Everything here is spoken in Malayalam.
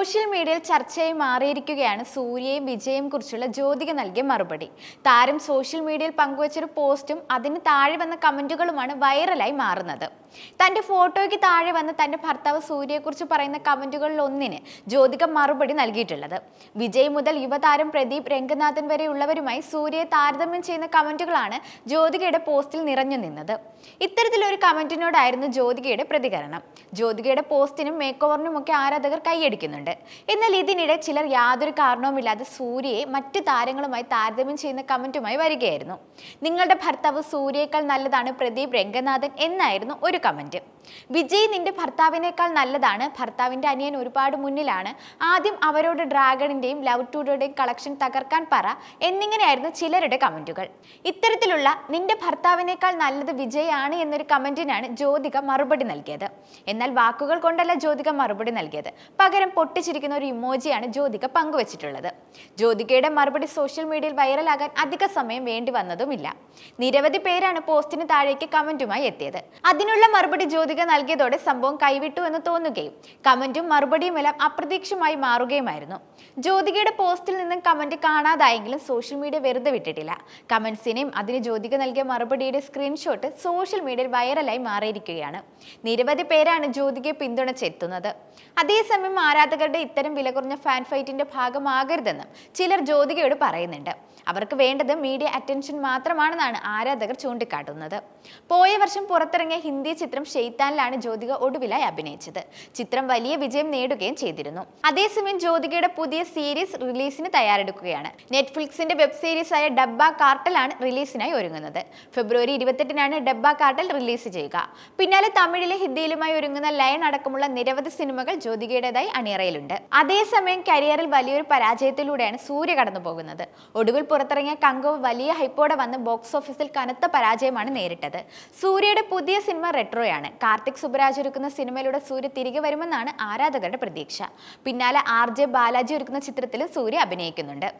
സോഷ്യൽ മീഡിയയിൽ ചർച്ചയായി മാറിയിരിക്കുകയാണ് സൂര്യയും വിജയും കുറിച്ചുള്ള ജ്യോതിക നൽകിയ മറുപടി. താരം സോഷ്യൽ മീഡിയയിൽ പങ്കുവച്ചൊരു പോസ്റ്റും അതിന് താഴെ വന്ന കമന്റുകളുമാണ് വൈറലായി മാറുന്നത്. തന്റെ ഫോട്ടോയ്ക്ക് താഴെ വന്ന് തന്റെ ഭർത്താവ് സൂര്യയെക്കുറിച്ച് പറയുന്ന കമന്റുകളിൽ ഒന്നിന് ജ്യോതിക മറുപടി നൽകിയിട്ടുള്ളത്. വിജയ് മുതൽ യുവതാരം പ്രദീപ് രംഗനാഥൻ വരെയുള്ളവരുമായി സൂര്യയെ താരതമ്യം ചെയ്യുന്ന കമന്റുകളാണ് ജ്യോതികയുടെ പോസ്റ്റിൽ നിറഞ്ഞു നിന്നത്. ഇത്തരത്തിലൊരു കമന്റിനോടായിരുന്നു ജ്യോതികയുടെ പ്രതികരണം. ജ്യോതികയുടെ പോസ്റ്റിനും മേക്ക് ഓവറിനുമൊക്കെ ആരാധകർ കൈയടിക്കുന്നുണ്ട്. എന്നാൽ ഇതിനിടെ ചിലർ യാതൊരു കാരണവുമില്ലാതെ സൂര്യയെ മറ്റു താരങ്ങളുമായി താരതമ്യം ചെയ്യുന്ന കമന്റുമായി വരികയായിരുന്നു. നിങ്ങളുടെ ഭർത്താവ് സൂര്യയേക്കാൾ നല്ലതാണ് പ്രദീപ് രംഗനാഥൻ എന്നായിരുന്നു ഒരു കമന്റ്. വിജയ് നിന്റെ ഭർത്താവിനേക്കാൾ നല്ലതാണ്. ഭർത്താവിന്റെ അനിയൻ ഒരുപാട് മുന്നിലാണ്. ആദ്യം അവരോട് ഡ്രാഗണിന്റെയും ലവ് ടൂഡോയുടെയും കളക്ഷൻ തകർക്കാൻ പറ എന്നിങ്ങനെയായിരുന്നു ചിലരുടെ കമന്റുകൾ. ഇത്തരത്തിലുള്ള നിന്റെ ഭർത്താവിനേക്കാൾ നല്ലത് വിജയ് ആണ് എന്നൊരു കമന്റിനാണ് ജ്യോതിക മറുപടി നൽകിയത്. എന്നാൽ വാക്കുകൾ കൊണ്ടല്ല ജ്യോതിക മറുപടി നൽകിയത്. പകരം പൊട്ടിച്ചിരിക്കുന്ന ഒരു ഇമോജിയാണ് ജ്യോതിക പങ്കുവച്ചിട്ടുള്ളത്. ജ്യോതികയുടെ മറുപടി സോഷ്യൽ മീഡിയയിൽ വൈറലാകാൻ അധിക സമയം വേണ്ടി വന്നതുമില്ല. നിരവധി പേരാണ് പോസ്റ്റിന് താഴേക്ക് കമന്റുമായി എത്തിയത്. അതിനുള്ള മറുപടി ജ്യോതിക നൽകിയതോടെ സംഭവം കൈവിട്ടു എന്ന് തോന്നുകയും കമന്റും മറുപടിയുമെല്ലാം അപ്രതീക്ഷമായി മാറുകയുമായിരുന്നു. ജ്യോതികയുടെ പോസ്റ്റിൽ നിന്നും കമന്റ് കാണാതായെങ്കിലും സോഷ്യൽ മീഡിയ വെറുതെ വിട്ടിട്ടില്ല. കമന്റ്സിനെയും അതിന് ജ്യോതിക നൽകിയ മറുപടിയുടെ സ്ക്രീൻഷോട്ട് സോഷ്യൽ മീഡിയയിൽ വൈറലായി മാറിയിരിക്കുകയാണ്. നിരവധി പേരാണ് ജ്യോതികയെ പിന്തുണച്ചെത്തുന്നത്. അതേസമയം ആരാധകരുടെ ഇത്തരം വില കുറഞ്ഞ ഫാൻ ഫൈറ്റിന്റെ ഭാഗമാകരുതെന്നും ചിലർ ജ്യോതികയോട് പറയുന്നുണ്ട്. അവർക്ക് വേണ്ടത് മീഡിയ അറ്റൻഷൻ മാത്രമാണെന്നാണ് ആരാധകർ ചൂണ്ടിക്കാട്ടുന്നത്. പോയ വർഷം പുറത്തിറങ്ങിയ ഹിന്ദി ചിത്രം ഷെയ്ത്താനിലാണ് ജ്യോതിക ഒടുവിലായി അഭിനയിച്ചത്. ചിത്രം വലിയ വിജയം നേടുകയും ചെയ്തിരുന്നു. അതേസമയം ജ്യോതികയുടെ പുതിയ സീരീസ് റിലീസിന് തയ്യാറെടുക്കുകയാണ്. നെറ്റ്ഫ്ലിക്സിന്റെ വെബ് സീരീസ് ആയ ഡബ്ബ കാർട്ടലാണ് റിലീസിനായി ഒരുങ്ങുന്നത്. ഫെബ്രുവരി ഇരുപത്തെട്ടിനാണ് ഡബ്ബ കാർട്ടൽ റിലീസ് ചെയ്യുക. പിന്നാലെ തമിഴിലെ ഹിന്ദിയിലുമായി ഒരുങ്ങുന്ന ലയൺ അടക്കമുള്ള നിരവധി സിനിമകൾ ജ്യോതികയുടേതായി അണിയറയിലുണ്ട്. അതേസമയം കരിയറിൽ വലിയൊരു പരാജയത്തിലൂടെയാണ് സൂര്യ കടന്നു പോകുന്നത്. ഒടുവിൽ പുറത്തിറങ്ങിയ കങ്കവ് വലിയ ഹൈപ്പോടെ വന്ന് ബോക്സ് ഓഫീസിൽ കനത്ത പരാജയമാണ് നേരിട്ടത്. സൂര്യയുടെ പുതിയ സിനിമ റെട്രോയാണ്. കാർത്തിക് സുബരാജ് ഒരുക്കുന്ന സിനിമയിലൂടെ സൂര്യ തിരികെ വരുമെന്നാണ് ആരാധകരുടെ പ്രതീക്ഷ. പിന്നാലെ ആർ ജെ ബാലാജി ഒരുക്കുന്ന ചിത്രത്തിൽ സൂര്യ അഭിനയിക്കുന്നുണ്ട്.